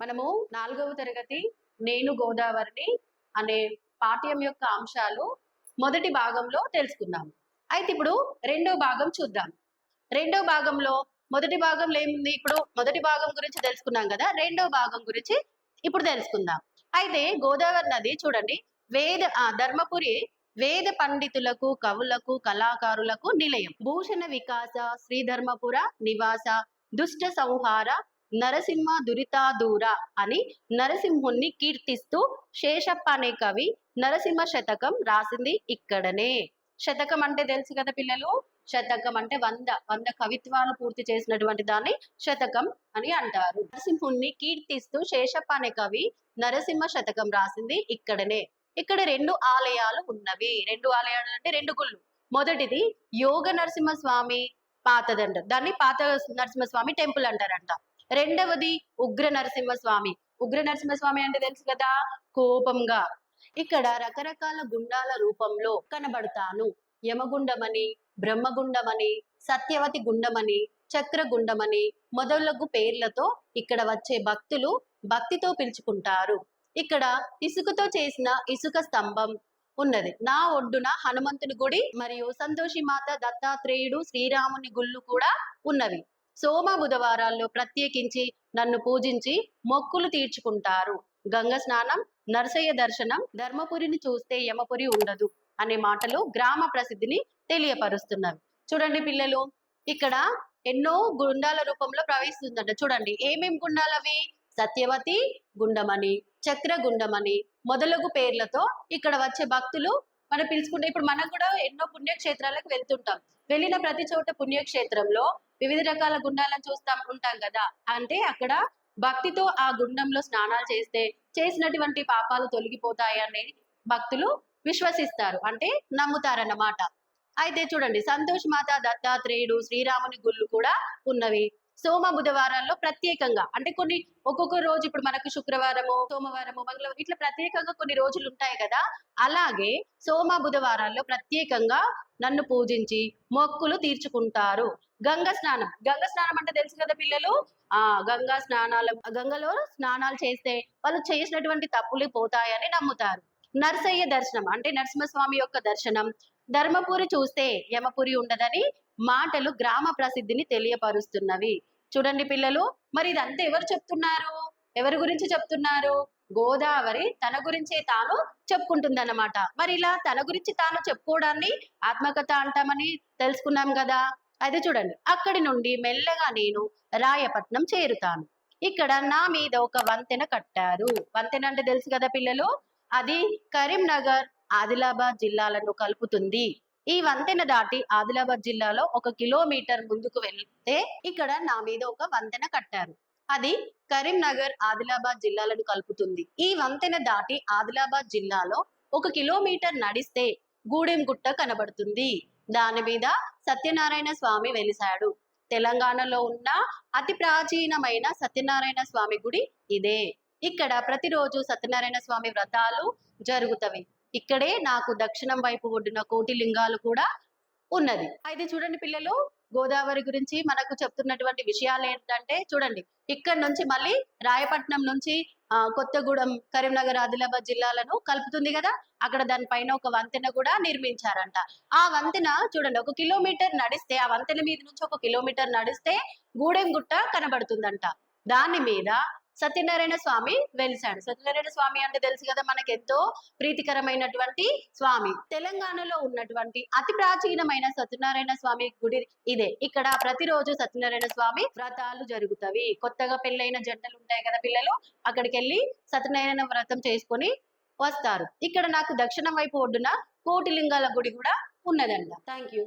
మనము నాలుగవ తరగతి నేను గోదావరిని అనే పాఠ్యం యొక్క అంశాలు మొదటి భాగంలో తెలుసుకున్నాము అయితే ఇప్పుడు రెండో భాగం చూద్దాం. రెండో భాగంలో మొదటి భాగంలో ఏముంది? ఇప్పుడు మొదటి భాగం గురించి తెలుసుకున్నాం కదా రెండో భాగం గురించి ఇప్పుడు తెలుసుకుందాం. అయితే గోదావరి నది చూడండి వేద ఆ, ధర్మపురి వేద పండితులకు కవులకు కళాకారులకు నిలయం. భూషణ వికాస శ్రీధర్మపుర నివాస దుష్ట సంహార నరసింహ దురితాదూర అని నరసింహుణ్ణి కీర్తిస్తూ శేషప్ప అనే కవి నరసింహ శతకం రాసింది ఇక్కడనే. శతకం అంటే తెలుసు కదా పిల్లలు? శతకం అంటే వంద వంద కవిత్వాలు పూర్తి చేసినటువంటి దాన్ని శతకం అని అంటారు. నరసింహుణ్ణి కీర్తిస్తూ శేషప్ప అనే కవి నరసింహ శతకం రాసింది ఇక్కడనే. ఇక్కడ రెండు ఆలయాలు ఉన్నవి. రెండు ఆలయాలు అంటే రెండు గుళ్ళు. మొదటిది యోగ నరసింహస్వామి పాతదండ దాన్ని పాత నరసింహస్వామి టెంపుల్ అంటారంట. రెండవది ఉగ్ర నరసింహస్వామి. ఉగ్ర నరసింహస్వామి అంటే తెలుసు కదా? కోపంగా. ఇక్కడ రకరకాల గుండాల రూపంలో కనబడతాను. యమగుండమని బ్రహ్మగుండమని సత్యవతి గుండమని చక్రగుండమని మొదలగు పేర్లతో ఇక్కడ వచ్చే భక్తులు భక్తితో పిలుచుకుంటారు. ఇక్కడ ఇసుకతో చేసిన ఇసుక స్తంభం ఉన్నది. నా ఒడ్డున హనుమంతుని గుడి మరియు సంతోషి మాత దత్తాత్రేయుడు శ్రీరాముని గుళ్ళు కూడా ఉన్నవి. సోమ బుధవారాల్లో ప్రత్యేకించి నన్ను పూజించి మొక్కులు తీర్చుకుంటారు. గంగ స్నానం నరసయ్య దర్శనం ధర్మపురిని చూస్తే యమపురి ఉండదు అనే మాటలు గ్రామ ప్రసిద్ధిని తెలియపరుస్తున్నవి. చూడండి పిల్లలు ఇక్కడ ఎన్నో గుండాల రూపంలో ప్రవేశిస్తుందంట చూడండి ఏమేం గుండాలు అవి? సత్యవతి గుండమని చక్ర గుండమని మొదలగు పేర్లతో ఇక్కడ వచ్చే భక్తులు మనం పిలుచుకుంటే ఇప్పుడు మనం కూడా ఎన్నో పుణ్యక్షేత్రాలకు వెళ్తుంటాం. వెళ్ళిన ప్రతి చోట పుణ్యక్షేత్రంలో వివిధ రకాల గుండాలను చూస్తాం ఉంటాం కదా. అంటే అక్కడ భక్తితో ఆ గుండంలో స్నానాలు చేస్తే చేసినటువంటి పాపాలు తొలగిపోతాయని భక్తులు విశ్వసిస్తారు. అంటే నమ్ముతారన్నమాట. అయితే చూడండి సంతోష్ మాత దత్తాత్రేయుడు శ్రీరాముని గుళ్ళు కూడా ఉన్నవి. సోమ బుధవారాల్లో ప్రత్యేకంగా అంటే కొన్ని ఒక్కొక్క రోజు ఇప్పుడు మనకు శుక్రవారము సోమవారము మంగళవారం ఇట్లా ప్రత్యేకంగా కొన్ని రోజులు ఉంటాయి కదా. అలాగే సోమ బుధవారాల్లో ప్రత్యేకంగా నన్ను పూజించి మొక్కులు తీర్చుకుంటారు. గంగ స్నానం. గంగ స్నానం అంటే తెలుసు కదా పిల్లలు? ఆ గంగా స్నానాలు గంగలో స్నానాలు చేస్తే వాళ్ళు చేసినటువంటి తప్పులు పోతాయని నమ్ముతారు. నరసయ్య దర్శనం అంటే నరసింహస్వామి యొక్క దర్శనం. ధర్మపురి చూస్తే యమపురి ఉండదని మాటలు గ్రామ ప్రసిద్ధిని తెలియపరుస్తున్నవి. చూడండి పిల్లలు మరి ఇదంతా ఎవరు చెప్తున్నారు? ఎవరి గురించి చెప్తున్నారు? గోదావరి తన గురించే తాను చెప్పుకుంటుందన్నమాట. మరి ఇలా తన గురించి తాను చెప్పుకోవడాన్ని ఆత్మకథ అంటామని తెలుసుకున్నాం కదా. అయితే చూడండి. అక్కడి నుండి మెల్లగా నేను రాయపట్నం చేరుతాను. ఇక్కడ నా మీద ఒక వంతెన కట్టారు. వంతెన అంటే తెలుసు కదా పిల్లలు? అది కరీంనగర్ ఆదిలాబాద్ జిల్లాలను కలుపుతుంది. ఈ వంతెన దాటి ఆదిలాబాద్ జిల్లాలో ఒక కిలోమీటర్ ముందుకు వెళ్తే ఇక్కడ నా మీద ఒక వంతెన కట్టారు. అది కరీంనగర్ ఆదిలాబాద్ జిల్లాలను కలుపుతుంది. ఈ వంతెన దాటి ఆదిలాబాద్ జిల్లాలో ఒక కిలోమీటర్ నడిస్తే గూడెం గుట్ట కనబడుతుంది. దాని మీద సత్యనారాయణ స్వామి వెలిశాడు. తెలంగాణలో ఉన్న అతి ప్రాచీనమైన సత్యనారాయణ స్వామి గుడి ఇదే. ఇక్కడ ప్రతిరోజు సత్యనారాయణ స్వామి వ్రతాలు జరుగుతవి. ఇక్కడే నాకు దక్షిణం వైపు ఒడ్డున కోటి లింగాలు కూడా ఉన్నది. అయితే చూడండి పిల్లలు గోదావరి గురించి మనకు చెప్తున్నటువంటి విషయాలు ఏంటంటే చూడండి. ఇక్కడ నుంచి మళ్ళీ రాయపట్నం నుంచి కొత్తగూడెం కరీంనగర్ ఆదిలాబాద్ జిల్లాలను కలుపుతుంది కదా? అక్కడ దానిపైన ఒక వంతెన కూడా నిర్మించారంట. ఆ వంతెన చూడండి ఒక కిలోమీటర్ నడిస్తే ఆ వంతెన మీద నుంచి ఒక కిలోమీటర్ నడిస్తే గూడెం గుట్ట కనబడుతుందంట. దాని మీద సత్యనారాయణ స్వామి వెలిసాడు సత్యనారాయణ స్వామి అంటే తెలుసు కదా మనకి ఎంతో ప్రీతికరమైనటువంటి స్వామి. తెలంగాణలో ఉన్నటువంటి అతి ప్రాచీనమైన సత్యనారాయణ స్వామి గుడి ఇదే. ఇక్కడ ప్రతిరోజు సత్యనారాయణ స్వామి వ్రతాలు జరుగుతాయి కొత్తగా పెళ్ళైన జంటలు ఉంటాయి కదా పిల్లలు అక్కడికి వెళ్ళి సత్యనారాయణ వ్రతం చేసుకొని వస్తారు. ఇక్కడ నాకు దక్షిణం వైపు ఒడ్డున కోటిలింగాల గుడి కూడా ఉన్నదంట. Thank you